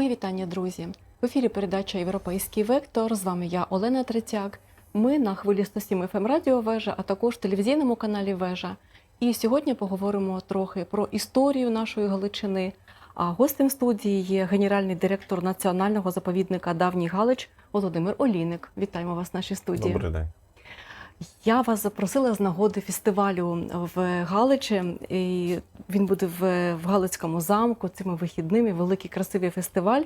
Мої вітання, друзі. В ефірі передача Європейський вектор. З вами я, Олена Третяк. Ми на хвилі 107 FM Радіо Вежа, а також телевізійному каналі Вежа. І сьогодні поговоримо трохи про історію нашої Галичини. А гостем студії є генеральний директор національного заповідника Давній Галич Володимир Олійник. Вітаємо вас в нашій студії. Добрий день. Я вас запросила з нагоди фестивалю в Галичі. І він буде в, Галицькому замку цими вихідними. Великий красивий фестиваль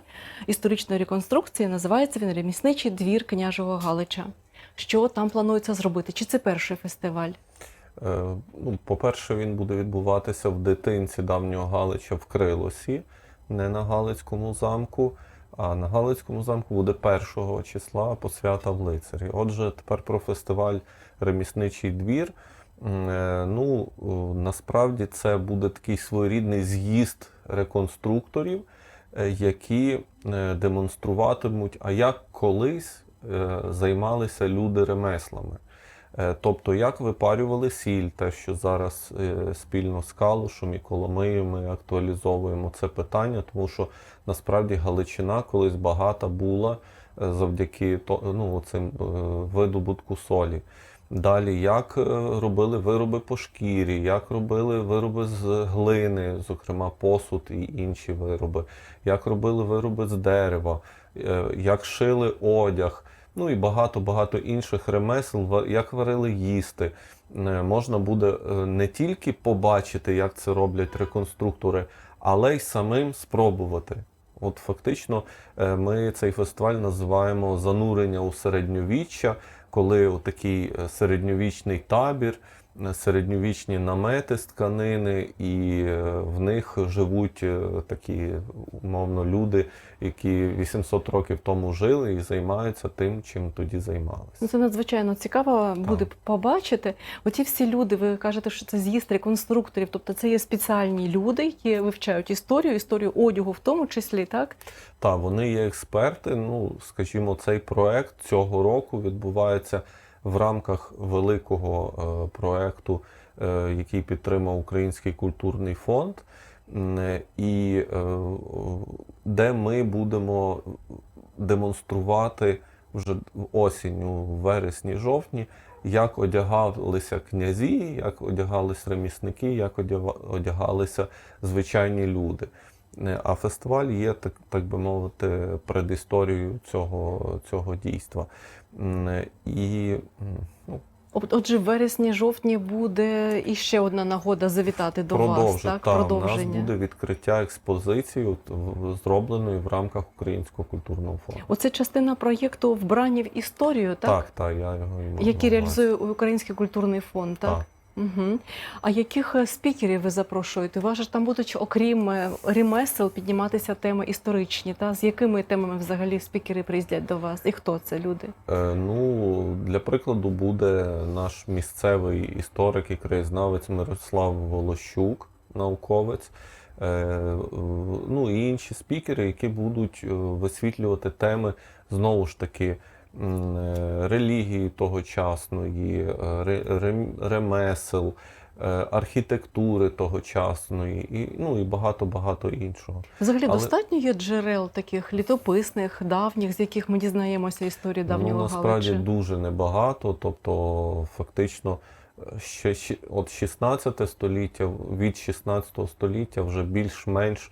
історичної реконструкції. Називається він Ремісничий двір княжого Галича. Що там планується зробити? Чи це перший фестиваль? Е, Ну, по-перше, він буде відбуватися в дитинці давнього Галича в Крилосі, не на Галицькому замку. А на Галицькому замку буде 1 числа посвята в лицарі. Отже, тепер про фестиваль Ремісничий двір. Е, Ну, е, насправді це буде такий своєрідний з'їзд реконструкторів, е, які демонструватимуть, а як колись займалися люди ремеслами. Е, Тобто, як випарювали сіль, те, що зараз е, спільно з Калушем і Коломиєю ми актуалізовуємо це питання, тому що насправді Галичина колись багата була е, завдяки ну, цим видобутку солі. Далі, як робили вироби по шкірі, як робили вироби з глини, зокрема посуд і інші вироби, як робили вироби з дерева, як шили одяг, ну і багато-багато інших ремесел, як варили їсти. Е, Можна буде е, не тільки побачити, як це роблять реконструктори, але й самим спробувати. От фактично е, ми цей фестиваль називаємо занурення у середньовіччя, коли такий середньовічний табір, середньовічні намети з тканини, і е, в них живуть е, такі умовно люди, які 800 років тому жили і займаються тим, чим тоді Ну, займалися. Це надзвичайно цікаво буде побачити. Оті всі люди, ви кажете, що це з'їзд реконструкторів, тобто це є спеціальні люди, які вивчають історію, історію одягу в тому числі, так? Так, вони є експерти. Ну, скажімо, цей проект цього року відбувається в рамках великого е, проекту, е, який підтримав Український культурний фонд, і е, де ми будемо демонструвати вже осінню, в вересні, жовтні, як одягалися князі, як одягалися ремісники, як одягалися звичайні люди. А фестиваль є, так, так би мовити, предісторією цього, цього дійства. І ну, От- Отже, в вересні-жовтні буде іще одна нагода завітати до вас, так? Та, у нас Продовження. буде відкриття експозиції, зробленої в рамках Українського культурного фонду. Оце частина проєкту Вбрані в історію, так? Так, так, я його і Який реалізує Український культурний фонд, так? Так. Угу. А яких е, спікерів ви запрошуєте? У ж там будуть, окрім е, ремесел, підніматися теми історичні. Та? З якими темами взагалі спікери приїздять до вас? І хто це люди? Е, Ну, для прикладу, буде наш місцевий історик і краєзнавець Мирослав Волощук, науковець. Е, Ну і інші спікери, які будуть висвітлювати теми знову ж таки релігії тогочасної, е, ре- рем- ремесел, е, архітектури тогочасної, і, ну і багато-багато іншого. Взагалі Але- достатньо є джерел таких літописних, давніх, з яких ми дізнаємося історію давнього ну, насправді Галича? дуже небагато. Тобто, фактично, е, ще от 16 століття, від 16 століття вже більш-менш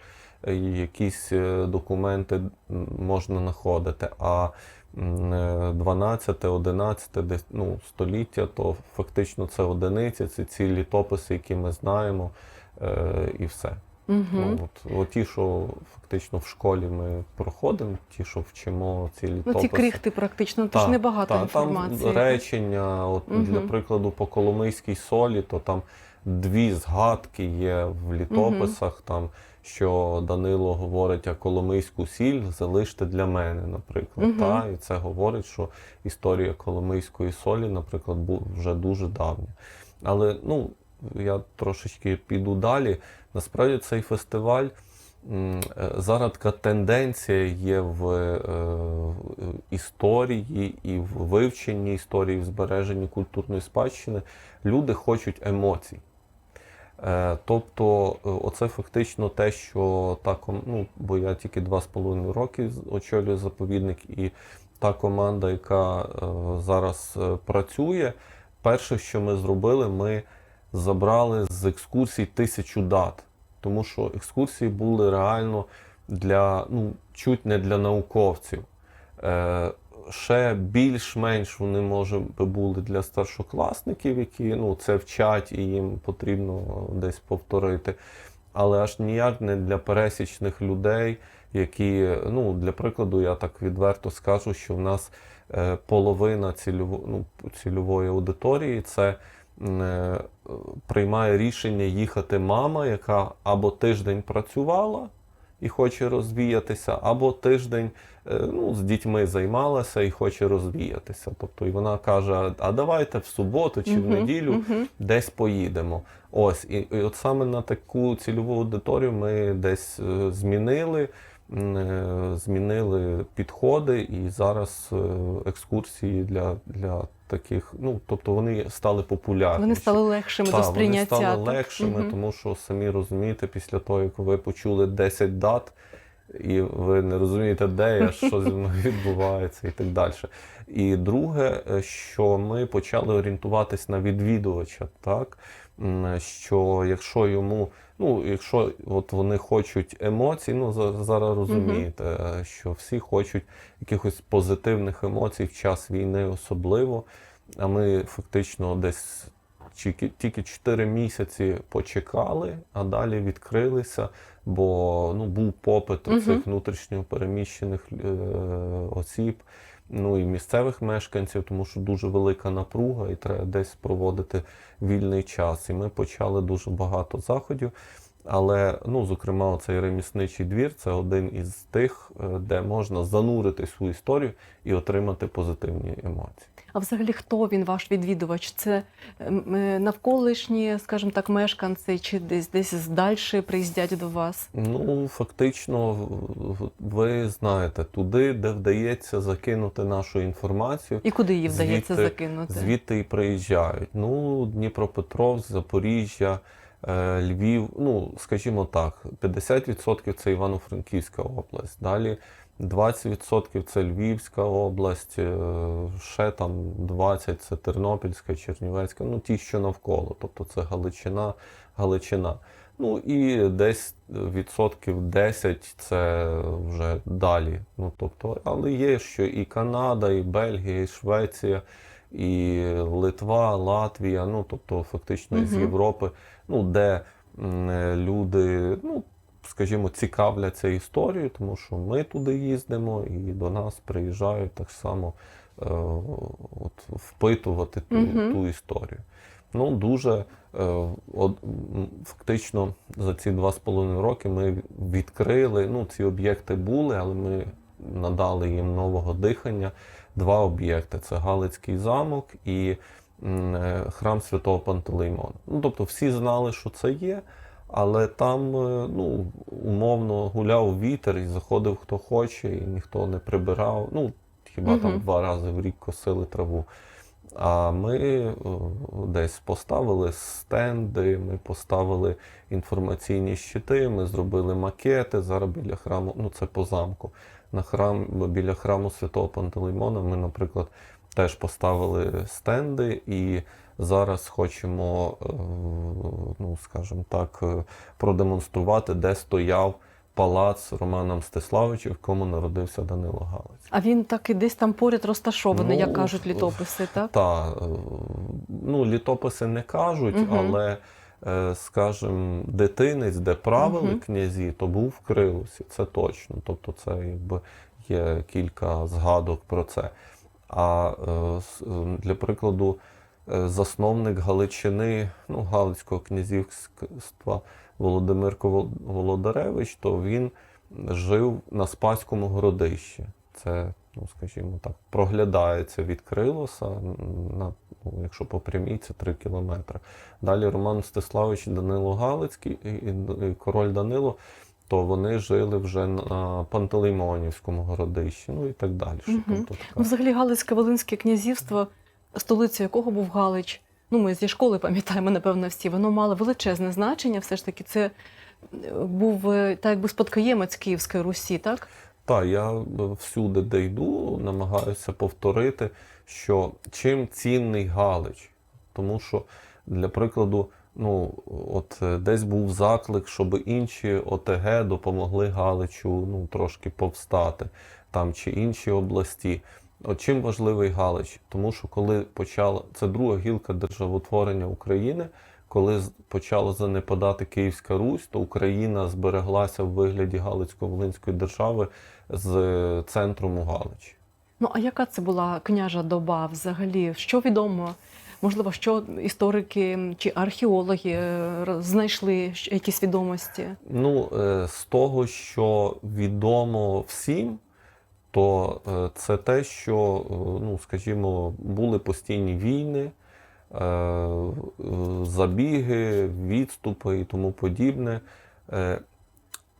е, якісь е, документи можна знаходити. А е, 12, 11 десь, ну, століття, то фактично це одиниці, це ці літописи, які ми знаємо, е, і все. Угу. Ну, от, от ті, що фактично в школі ми проходимо, ті, що вчимо ці Ну, літописи. ці крихти практично, тож Та, небагато та, інформації. Там речення, от для Мгм. прикладу, по Коломийській солі, то там дві згадки є в літописах, там, що Данило говорить, а Коломийську сіль залиште для мене, наприклад. Мгм. Та, і це говорить, що історія Коломийської солі, наприклад, вже дуже давня. Але ну, я трошечки піду далі. Насправді цей фестиваль. е, Зараз така тенденція є в е, в історії і в вивченні історії, в збереженні культурної спадщини. Люди хочуть емоцій. Е, Тобто, е, оце фактично те, що та ну, бо я тільки два з половиною роки очолюю заповідник, і та команда, яка е, зараз працює, перше, що ми зробили, ми забрали з екскурсій тисячу дат, тому що екскурсії були реально для ну, чуть не для науковців. Е, ще більш-менш вони, може, би були для старшокласників, які ну, це вчать і їм потрібно десь повторити. Але аж ніяк не для пересічних людей, які, ну, для прикладу, я так відверто скажу, що в нас е, половина цільово, ну, цільової аудиторії це е, приймає рішення їхати мама, яка або тиждень працювала і хоче розвіятися, або тиждень е, ну, з дітьми займалася і хоче розвіятися. Тобто, і вона каже: а давайте в суботу чи в неділю десь поїдемо. Ось, і, і от саме на таку цільову аудиторію ми десь е, змінили. е, Змінили підходи, і зараз екскурсії для, для таких, ну тобто вони стали популярніші. Вони стали легшими Та, до сприйняття. Вони стали так? легшими, угу. тому що самі розумієте, після того, як ви почули 10 дат, і ви не розумієте, де я, що зі мною відбувається, і так далі. І друге, е, що ми почали орієнтуватись на відвідувача, так? Що якщо йому, ну, якщо от вони хочуть емоцій, ну зараз розумієте, е, що всі хочуть якихось позитивних емоцій в час війни особливо. А ми фактично десь тільки, тільки 4 місяці почекали, а далі відкрилися, бо ну, був попит Мгм. цих внутрішньо переміщених е, осіб, ну і місцевих мешканців, тому що дуже велика напруга і треба десь проводити вільний час. І ми почали дуже багато заходів. Але, ну, зокрема, цей ремісничий двір це один із тих, е, де можна зануритись у історію і отримати позитивні емоції. А взагалі, хто він ваш відвідувач? Це е, навколишні, скажімо так, мешканці, чи десь десь здальше приїздять до вас? Ну, фактично, ви знаєте, туди, де вдається закинути нашу інформацію, І куди її вдається Звідти- закинути? звідти і приїжджають. Ну, Дніпропетровськ, Запоріжжя, Львів, ну, скажімо так, 50% це Івано-Франківська область. Далі 20% це Львівська область, е, ще там 20% це Тернопільська, Чернівецька, ну ті, що навколо, тобто це Галичина, Галичина. Ну і десь відсотків 10 це вже далі. Ну, тобто, але є, що і Канада, і Бельгія, і Швеція, і Литва, Латвія, ну тобто фактично із Мгм. Європи, ну де е, люди, ну скажімо, цікавляться історією, тому що ми туди їздимо і до нас приїжджають так само е, от, впитувати ту, Мгм. ту історію. Ну, дуже е, от, фактично за ці два з половиною роки ми відкрили. Ну, ці об'єкти були, але ми надали їм нового дихання. Два об'єкти: це Галицький замок і е, храм Святого Пантелеймона. Ну, тобто всі знали, що це є, але там е, ну, умовно гуляв вітер і заходив хто хоче, і ніхто не прибирав. Ну, хіба там два рази в рік косили траву. А ми е, десь поставили стенди, ми поставили інформаційні щити, ми зробили макети. Зараз біля храму, ну це по замку. На храм, біля храму Святого Пантелеймона ми, наприклад, теж поставили стенди і зараз хочемо, е, ну скажімо так, е, продемонструвати, де стояв палац Романа Мстиславича, в якому народився Данило Галець. А він так і десь там поряд розташований, Ну, як кажуть літописи, так? Та, е, ну, літописи не кажуть, Мгм. але, скажімо, дитинець, де правили Мгм. князі, то був в Крилусі, це точно. Тобто це якби є кілька згадок про це. А е, е, для прикладу, е, засновник Галичини, ну, Галицького князівства Володимирко Володаревич, то він жив на Спаському городищі. Це, ну, скажімо так, проглядається від Крилоса, на, ну, якщо по прямій, це 3 кілометри. Далі Роман Мстиславич і Данило Галицький і, король Данило, то вони жили вже на Пантелеймонівському городищі, ну і так далі. Мгм. Тобто, така- Ну, взагалі, Галицьке Волинське князівство, столиця якого був Галич, ну ми зі школи пам'ятаємо, напевно, всі, воно мало величезне значення. Все ж таки, це був е, так якби спадкоємець Київської Русі, так? Так, я всюди, де йду, намагаюся повторити, що чим цінний Галич. Тому що, для прикладу, ну, от е, десь був заклик, щоб інші ОТГ допомогли Галичу ну, трошки повстати, там чи інші області. От чим важливий Галич? Тому що коли почала це друга гілка державотворення України, коли почала занепадати Київська Русь, то Україна збереглася в вигляді Галицько-Волинської держави з центром у Галичі. Ну а яка це була княжа доба взагалі? Що відомо? Можливо, що історики чи археологи е, знайшли якісь відомості? Ну, е, з того, що відомо всім, то е, це те, що, ну, скажімо, були постійні війни, забіги, відступи і тому подібне.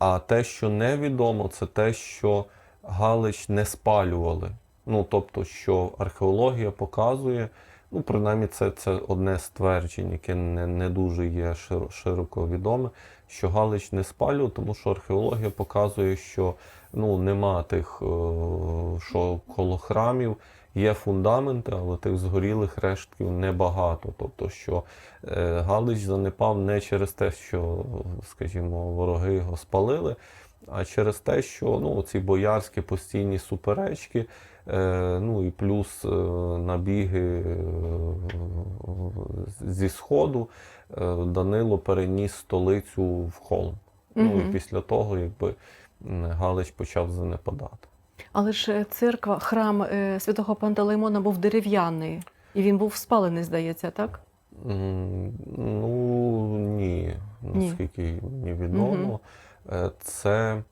А те, що невідомо, це те, що Галич не спалювали. Ну, тобто, що археологія показує, ну, принаймні, це, це одне з тверджень, яке не, не дуже є широко відоме, що Галич не спалював, тому що археологія показує, що ну, нема тих, е, що коло храмів є фундаменти, але тих згорілих рештків небагато. Тобто, що е, Галич занепав не через те, що, скажімо, вороги його спалили, а через те, що ну, ці боярські постійні суперечки, е, ну і плюс е, набіги зі Сходу, Данило переніс столицю в Холм. Ну і після того, якби Галич почав занепадати. Але ж е, церква, храм е, святого Пантелеймона був дерев'яний, і він був спалений, здається, так? Ну ні, Ні. наскільки мені відомо, Е, це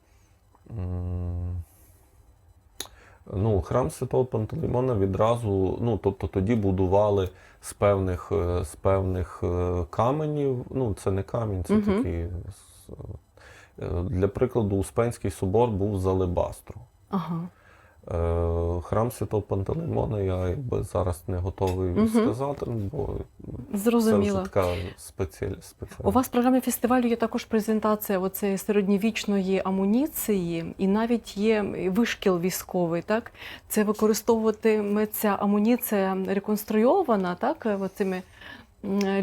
ну, храм Святого Пантелеймона відразу, ну тобто тоді будували з певних, з певних каменів. Ну, це не камінь, це Мгм. такі. Для прикладу, Успенський собор був з алебастру. Ага. Е, Храм Святого Пантелеймона я якби зараз не готовий Мгм. сказати, бо це вже така спеціаль... спеціальна. У вас в програмі фестивалю є також презентація оцеї середньовічної амуніції, і навіть є вишкіл військовий. Так це використовуватиметься амуніція реконструйована, так оцими м,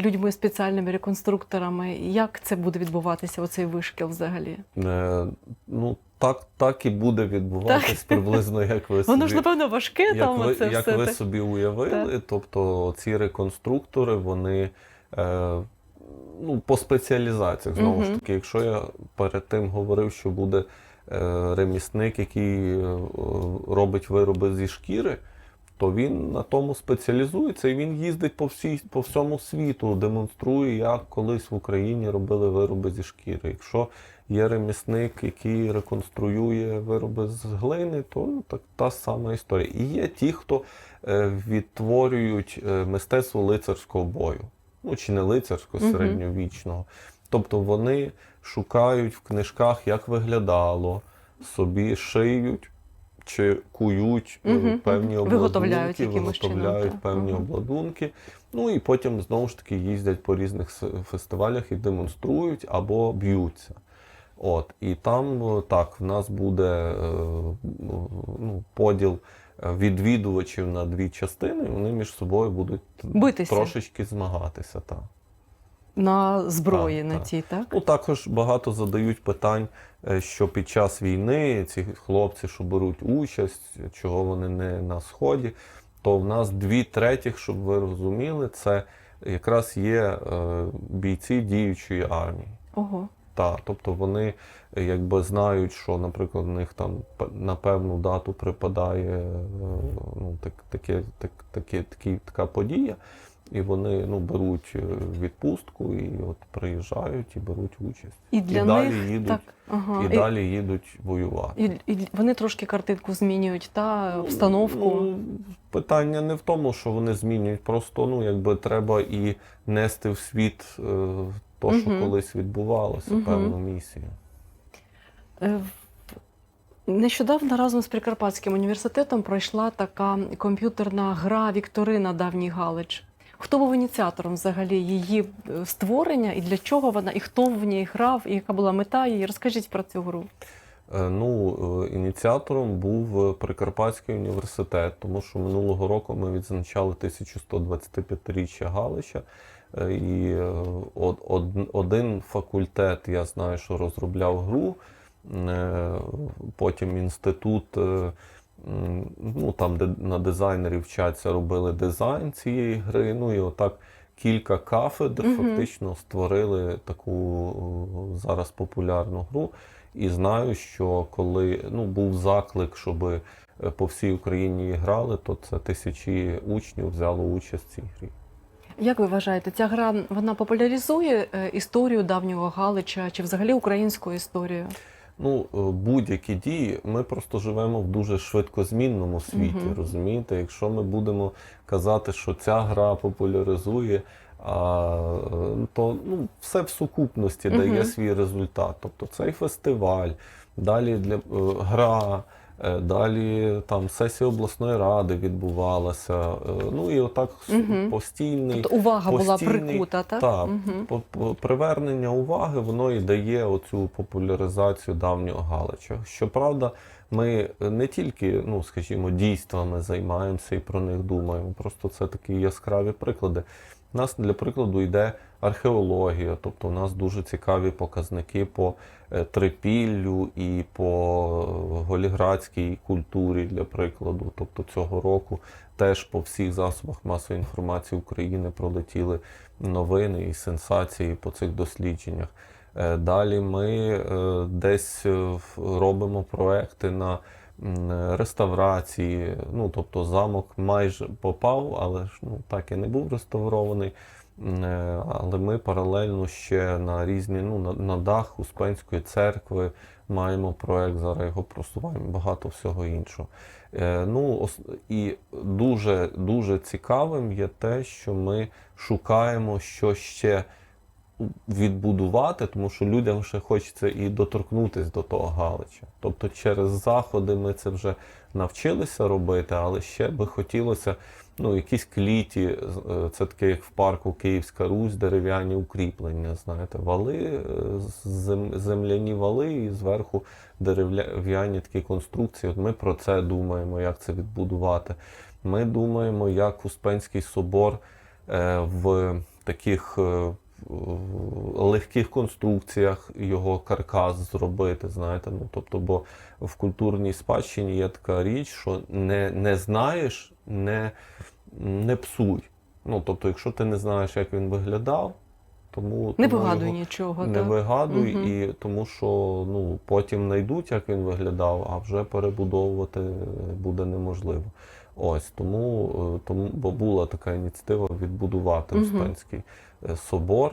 людьми спеціальними реконструкторами. Як це буде відбуватися? Оцей вишкіл взагалі? Е, ну, так, так і буде відбуватись приблизно, як ви Воно ж напевно важке як там. ви, оце як все ви так. собі уявили. Тобто ці реконструктори, вони е, ну, по спеціалізаціях. Знову ж таки, якщо я перед тим говорив, що буде е, ремісник, який е, робить вироби зі шкіри, то він на тому спеціалізується і він їздить по, всій, по всьому світу, демонструє, як колись в Україні робили вироби зі шкіри. Якщо є ремісник, який реконструює вироби з глини, то ну, так, та сама історія. І є ті, хто е, відтворюють е, мистецтво лицарського бою. Ну, чи не лицарського, середньовічного. Тобто вони шукають в книжках, як виглядало, собі шиють чи кують Мгм, певні обладунки, Виготовляють чином, виготовляють певні Ага. обладунки. Ну і потім знову ж таки їздять по різних фестивалях і демонструють або б'ються. От, і там е, так, в нас буде е, ну, поділ відвідувачів на дві частини, вони між собою будуть Битися. трошечки змагатися. Так. На зброї Так, на так. тій, так? Ну, також багато задають питань, е, що під час війни ці хлопці, що беруть участь, чого вони не на сході, то в нас дві третіх, щоб ви розуміли, це якраз є е, бійці діючої армії. Ого. Та, тобто вони е, якби знають, що, наприклад, в них там на певну дату припадає ну, так, таке, так, таке, такі, така подія, і вони ну, беруть е, відпустку і от приїжджають і беруть участь. І для і далі них їдуть, так. Ага. і, далі їдуть воювати. І, і вони трошки картинку змінюють та обстановку. Ну, питання не в тому, що вони змінюють, просто ну, якби треба і нести в світ е, то, що Мгм. колись відбувалося, Мгм. певну місію. Е, Нещодавно разом з Прикарпатським університетом пройшла така комп'ютерна гра Вікторина Давній Галич. Хто був ініціатором взагалі її е, створення і для чого вона, і хто в ній грав, і яка була мета її? Розкажіть про цю гру. Е, Ну, е, ініціатором був Прикарпатський університет, тому що минулого року ми відзначали 1125-річчя Галича. І од- од- один факультет, я знаю, що розробляв гру, потім інститут, ну, там, де на дизайнерів вчаться, робили дизайн цієї гри. Ну і отак кілька кафедр Мгм. фактично створили таку зараз популярну гру. І знаю, що коли ну, був заклик, щоб е, по всій Україні грали, то це тисячі учнів взяло участь в цій грі. Як ви вважаєте, ця гра вона популяризує е, історію давнього Галича чи взагалі українську історію? Ну, е, будь-які дії, ми просто живемо в дуже швидкозмінному світі, Мгм. розумієте? Якщо ми будемо казати, що ця гра популяризує, а, е, то ну, все в сукупності дає Мгм. свій результат. Тобто цей фестиваль, далі для е, гра. Е, Далі там сесія обласної ради відбувалася. е, Ну і отак Мгм. постійний Тобто увага була прикута, так? так, по- привернення уваги воно і дає оцю популяризацію давнього Галича. Щоправда, ми не тільки, ну скажімо, дійствами займаємося і про них думаємо. Просто це такі яскраві приклади. У нас для прикладу йде археологія, тобто у нас дуже цікаві показники по е, трипіллю і по е, голіградській культурі, для прикладу. Тобто цього року теж по всіх засобах масової інформації України пролетіли новини і сенсації по цих дослідженнях. Е, Далі ми десь робимо проекти на реставрації. Ну, тобто замок майже попав, але ж ну, так і не був реставрований. Е, Але ми паралельно ще на різні, ну, на, на дах Успенської церкви маємо проект, зараз його просуваємо, багато всього іншого. Е, Ну, і дуже, дуже цікавим є те, що ми шукаємо, що ще відбудувати, тому що людям ще хочеться і доторкнутися до того Галича. Тобто через заходи ми це вже навчилися робити, але ще би хотілося ну, якісь кліті, е, це таке, як в парку Київська Русь, дерев'яні укріплення, знаєте, вали, е, земляні вали і зверху дерев'яні такі конструкції. От ми про це думаємо, як це відбудувати. Ми думаємо, як Успенський собор е, в таких легких конструкціях його каркас зробити, знаєте. Ну, тобто, бо в культурній спадщині є така річ, що не, не знаєш, не, не псуй. Ну, тобто, якщо ти не знаєш, як він виглядав, тому Не тому вигадуй його нічого. не так. вигадуй, Мгм. і тому що ну, потім знайдуть, як він виглядав, а вже перебудовувати буде неможливо. Ось тому, е, тому бо була така ініціатива відбудувати Мгм. Успенський е, собор.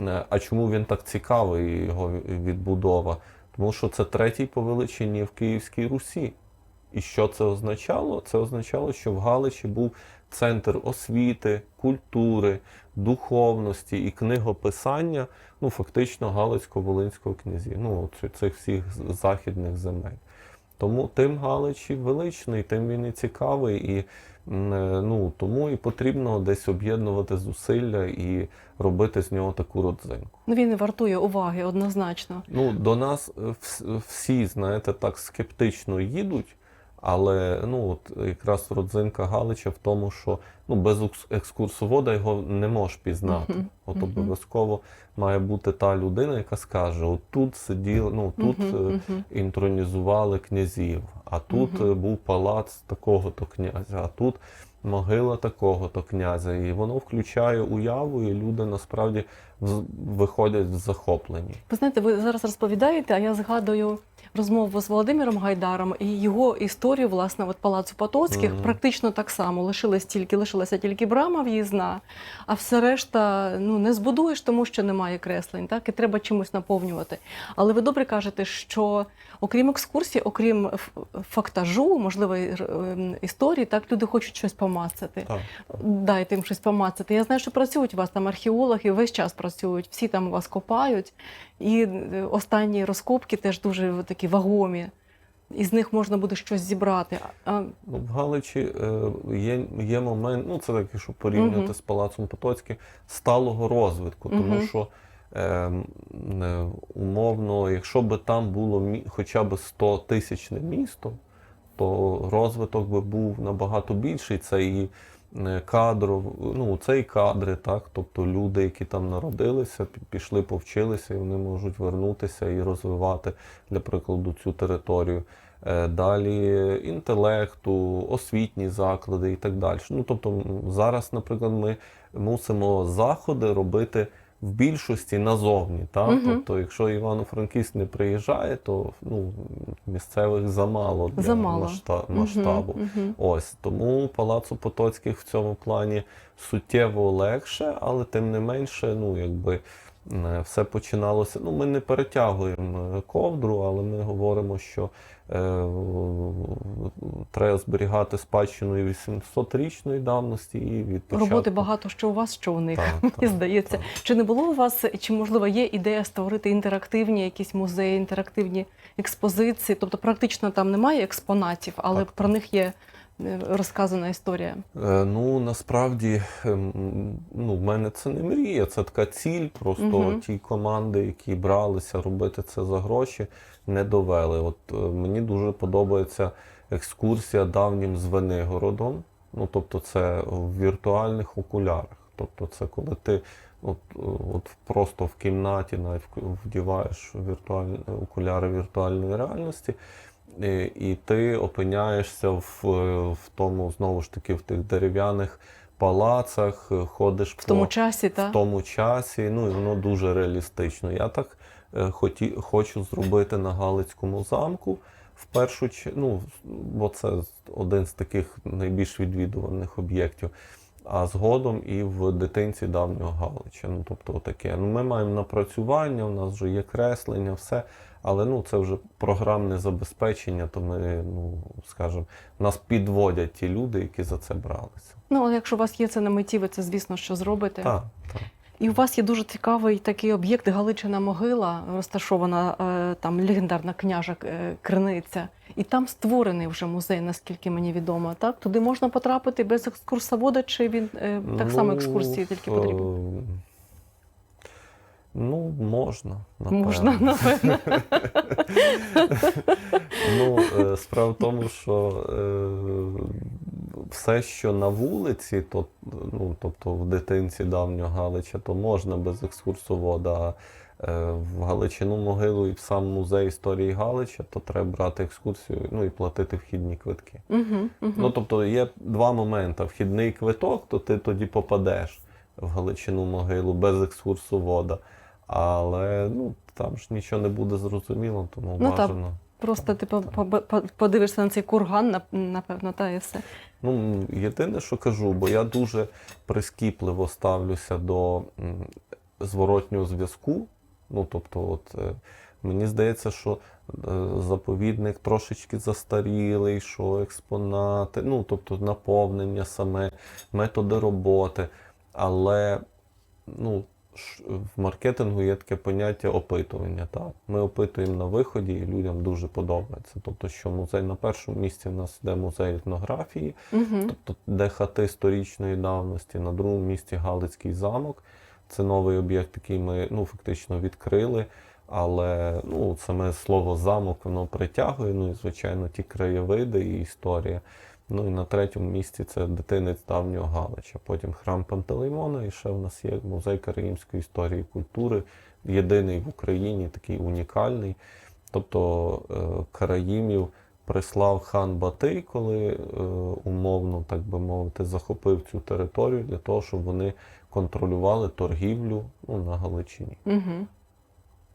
Е, А чому він так цікавий, його відбудова? Тому що це третій по величині в Київській Русі. І що це означало? Це означало, що в Галичі був центр освіти, культури, духовності і книгописання, ну фактично Галицько-Волинського князі, ну цих всіх західних земель. Тому тим Галич величний, тим він і цікавий, і ну, тому і потрібно десь об'єднувати зусилля і робити з нього таку родзинку. Ну він вартує уваги однозначно. Ну, до нас е, всі, знаєте, так скептично їдуть, але ну, от якраз родзинка Галича в тому, що ну, без екс- екскурсовода його не можеш пізнати. Мгм, От обов'язково має бути та людина, яка скаже: от тут сиділи, ну тут Мгм, е, мгм. інтронізували князів, а тут Мгм. е, був палац такого-то князя, а тут могила такого-то князя. І воно включає уяву, і люди насправді виходять в захоплені. Ви знаєте, ви зараз розповідаєте, а я згадую розмову з Володимиром Гайдаром і його історію, власне, от палацу Потоцьких Мгм. практично так само. Лишилась тільки, лишилася тільки брама в'їзна, а все решта ну, не збудуєш, тому що немає креслень, так? І треба чимось наповнювати. Але ви добре кажете, що окрім екскурсій, окрім фактажу, можливо, ем, історії, так люди хочуть щось помацати. Так. Дайте їм щось помацати. Я знаю, що працюють у вас там археологи, весь час працюють, всі там у вас копають. І е, останні розкопки теж дуже такі вагомі. із них можна буде щось зібрати. А, Ну, в Галичі е, є, є момент, ну це так, якщо порівнювати Мгм. з Палацом Потоцьким, сталого розвитку. Тому Мгм. що умовно, якщо би там було хоча б 100 тисячне місто, то розвиток би був набагато більший. Це і е, кадров, ну це і кадри, так. Тобто люди, які там народилися, пішли, повчилися, і вони можуть вернутися і розвивати, для прикладу, цю територію. Е, Далі інтелекту, освітні заклади і так далі. Ну тобто зараз, наприклад, ми мусимо заходи робити в більшості назовні. Так? Мгм. Тобто, якщо Івано-Франківськ не приїжджає, то ну, місцевих замало для Замало. масштабу. Мгм. Ось тому Палацу Потоцьких в цьому плані суттєво легше, але тим не менше, ну якби все починалося. Ну, ми не перетягуємо е, ковдру, але ми говоримо, що треба зберігати спадщину і 800-річної давності, і від початку. Роботи багато що у вас, що у них. Так, Мені так, здається, так. чи не було у вас, чи можливо є ідея створити інтерактивні якісь музеї, інтерактивні експозиції? Тобто, практично там немає експонатів, але Так, про них є е, розказана історія. Е, Ну насправді ем, ну, в мене це не мрія, це така ціль. Просто Мгм. ті команди, які бралися робити це за гроші, не довели. От е, мені дуже подобається екскурсія давнім Звенигородом. Ну, тобто, це в віртуальних окулярах. Тобто, це коли ти от, е, от просто в кімнаті навіть вдіваєш віртуальні окуляри віртуальної реальності. І, і ти опиняєшся в, е, в тому, знову ж таки, в тих дерев'яних палацах, е, ходиш В тому по, часі, в та тому часі, ну і воно дуже реалістично. Я так е, хоті, хочу зробити на Галицькому замку. В першу чергу, ну, бо це один з таких найбільш відвідуваних об'єктів. А згодом і в дитинці давнього Галича. Ну, тобто таке. Ну, ми маємо напрацювання, у нас вже є креслення, все. Але ну, це вже програмне забезпечення, то ми, ну, скажімо, нас підводять ті люди, які за це бралися. ну але якщо у вас є це на меті, ви це звісно, що зробите. Так, так. І у вас є дуже цікавий такий об'єкт Галичина могила, розташована е, там легендарна княжа е, криниця. І там створений вже музей, наскільки мені відомо. Так туди можна потрапити без екскурсовода, чи він е, так само Ну, екскурсії тільки потрібні? Ну, можна. Напевно. Можна, напевно. Ну, е, справа в тому, що е, все, що на вулиці, то, ну, тобто в дитинці давнього Галича, то можна без екскурсовода. А е, в Галичину могилу і в сам музей історії Галича, то треба брати екскурсію ну, і платити вхідні квитки. Угу, угу. Ну, тобто є два моменти. Вхідний квиток, то ти тоді попадеш в Галичину могилу без екскурсовода. Але ну, там ж нічого не буде зрозуміло, тому Ну, бажано. Просто ти по- подивишся на цей курган, напевно, та і все. Ну, єдине, що кажу, бо я дуже прискіпливо ставлюся до зворотнього зв'язку. Ну, тобто, от, е, мені здається, що е, заповідник трошечки застарілий, що експонати, ну, тобто наповнення саме, методи роботи. Але ну, в маркетингу є таке поняття опитування. Так? Ми опитуємо на виході, і людям дуже подобається. Тобто, що музей на першому місці в нас йде музей етнографії, Угу. тобто де хати сторічної давності, на другому місці Галицький замок. Це новий об'єкт, який ми ну, фактично відкрили. Але ну, саме слово замок воно притягує, ну і звичайно ті краєвиди і історія. Ну і на третьому місці це дитинець давнього Галича. Потім храм Пантелеймона, і ще в нас є музей караїмської історії і культури, єдиний в Україні, такий унікальний. Тобто е, караїмів прислав хан Батий, коли е, умовно, так би мовити, захопив цю територію для того, щоб вони контролювали торгівлю ну, на Галичині. Угу.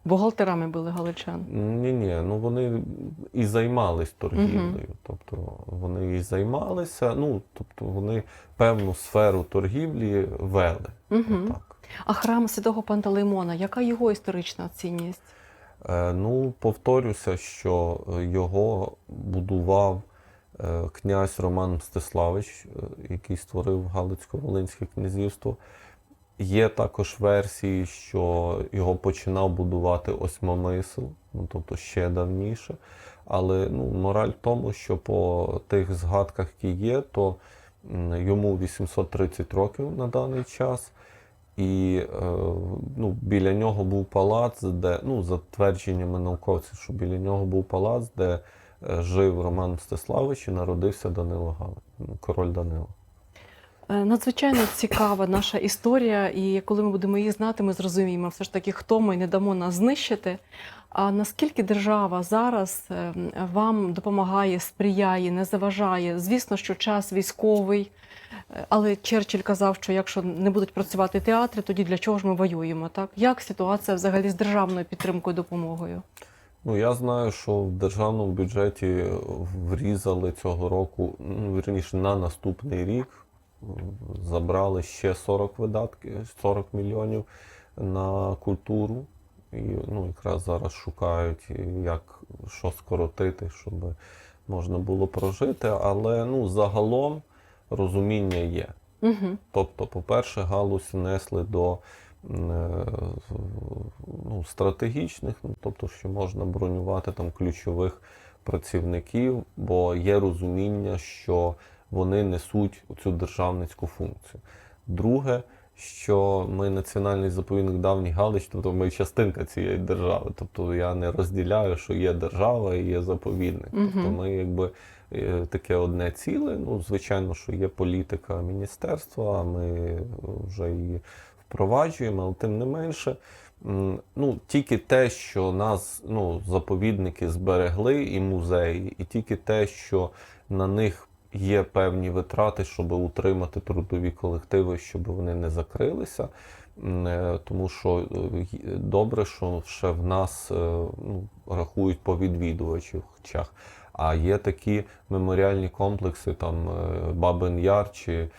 Бухгалтерами були галичан. Ні, ні, ну вони і займались торгівлею. Тобто вони і займалися, ну тобто вони певну сферу торгівлі вели. Угу. Отак. А храм святого Пантелеймона, яка його історична цінність? Е, ну, повторюся, що його будував е, князь Роман Мстиславич, е, який створив Галицько-Волинське князівство. Є також версії, що його починав будувати Осьмомисл, ну тобто ще давніше. Але ну, мораль в тому, що по тих згадках, які є, то йому 830 років на даний час. І е, ну, біля нього був палац, де, ну, за твердженнями науковців, що біля нього був палац, де е, жив Роман Мстиславич і народився Данило Галич, ну, король Данило. Е, Надзвичайно цікава наша історія, і коли ми будемо її знати, ми зрозуміємо все ж таки, хто ми не дамо нас знищити. А наскільки держава зараз е, вам допомагає, сприяє, не заважає? Звісно, що час військовий, е, але Черчилль казав, що якщо не будуть працювати театри, тоді для чого ж ми воюємо? Так як ситуація взагалі з державною підтримкою допомогою? Ну, я знаю, що в державному бюджеті врізали цього року, ну, вірніше, на наступний рік забрали ще 40 видатків, 40 мільйонів на культуру. І ну, якраз зараз шукають, як що скоротити, щоб можна було прожити. Але ну, загалом розуміння є. Угу. Тобто, по-перше, галузь внесли до е, ну, стратегічних, ну, тобто, що можна бронювати там ключових працівників, бо є розуміння, що вони несуть цю державницьку функцію. Друге, що ми національний заповідник давній Галич, тобто ми частинка цієї держави. Тобто я не розділяю, що є держава і є заповідник. Тобто ми якби е, таке одне ціле. Ну, звичайно, що є політика міністерства, ми вже її впроваджуємо, але тим не менше. Ну, тільки те, що нас ну, заповідники зберегли і музеї, і тільки те, що на них є певні витрати, щоб утримати трудові колективи, щоб вони не закрилися. Е, Тому що е, добре, що ще в нас е, ну, рахують по відвідувачах. А є такі меморіальні комплекси, там Бабин Яр чи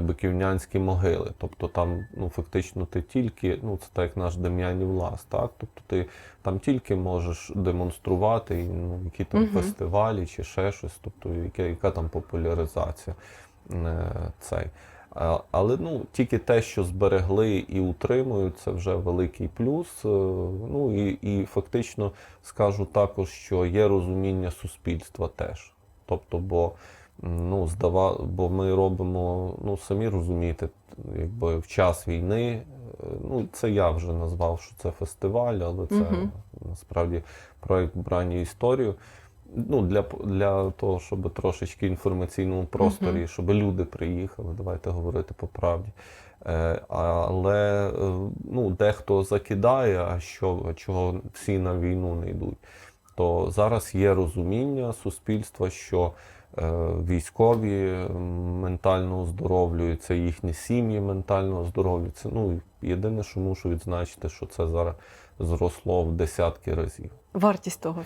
Биківнянські могили. Тобто там ну, фактично ти тільки, ну це так як наш Дем'янів Лас, так? Тобто ти там тільки можеш демонструвати, ну, які там Мгм. фестивалі чи ще щось, тобто яка, яка там популяризація е, цей. Але ну, тільки те, що зберегли і утримують, це вже великий плюс. Е, Ну і, і фактично скажу також, що є розуміння суспільства теж. Тобто, бо ну, здава, бо ми робимо, ну самі розумієте, якби в час війни, е, ну це я вже назвав, що це фестиваль, але це Мгм. насправді проект брання історію. Ну, для, для того, щоб трошечки інформаційному просторі, Мгм. щоб люди приїхали, давайте говорити по правді. Е, але е, ну, дехто закидає, а що, чого всі на війну не йдуть. То зараз є розуміння суспільства, що військові ментально оздоровлюються, їхні сім'ї ментально оздоровлюються. Ну, єдине, що мушу відзначити, що це зараз зросло в десятки разів. Вартість того.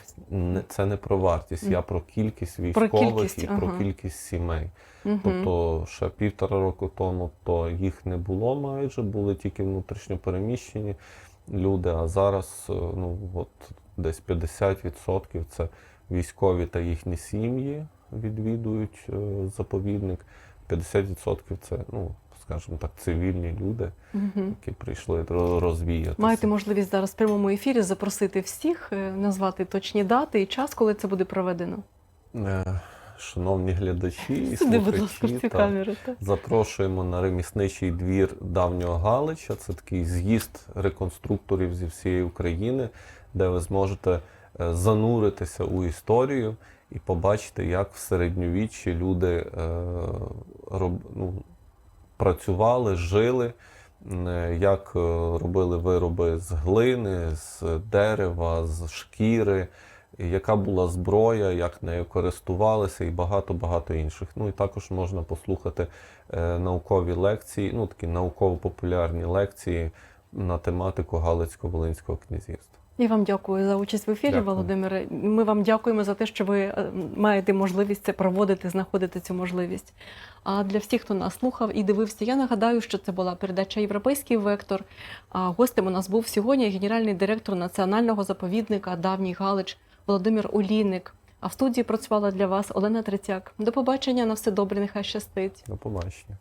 Це не про вартість, я про кількість Про військових кількість, і про кількість сімей. Угу. Тобто ще півтора року тому то їх не було майже, були тільки внутрішньо переміщені люди, а зараз е, ну, от десь 50% це військові та їхні сім'ї відвідують е, заповідник. 50% це, ну, скажімо так, цивільні люди, які прийшли ро- розвіятися. Маєте можливість зараз в прямому ефірі запросити всіх, е, назвати точні дати і час, коли це буде проведено. Е, Шановні глядачі і Сюди, будь ласка, слухачі, цю та, Запрошуємо на ремісничий двір давнього Галича. Це такий з'їзд реконструкторів зі всієї України, де ви зможете зануритися у історію і побачити, як в середньовіччі люди е, роб, ну, працювали, жили, е, як е, робили вироби з глини, з дерева, з шкіри. Яка була зброя, як нею користувалися, і багато-багато інших. Ну і також можна послухати е, наукові лекції, ну такі науково-популярні лекції на тематику Галицько-Волинського князівства. Я вам дякую за участь в ефірі, Дякую. Володимире. Ми вам дякуємо за те, що ви е, маєте можливість це проводити, знаходити цю можливість. А для всіх, хто нас слухав і дивився, я нагадаю, що це була передача Європейський вектор. А гостем у нас був сьогодні генеральний директор національного заповідника Давній Галич Володимир Олійник. А в студії працювала для вас Олена Третяк. До побачення на все добре, нехай щастить. До побачення.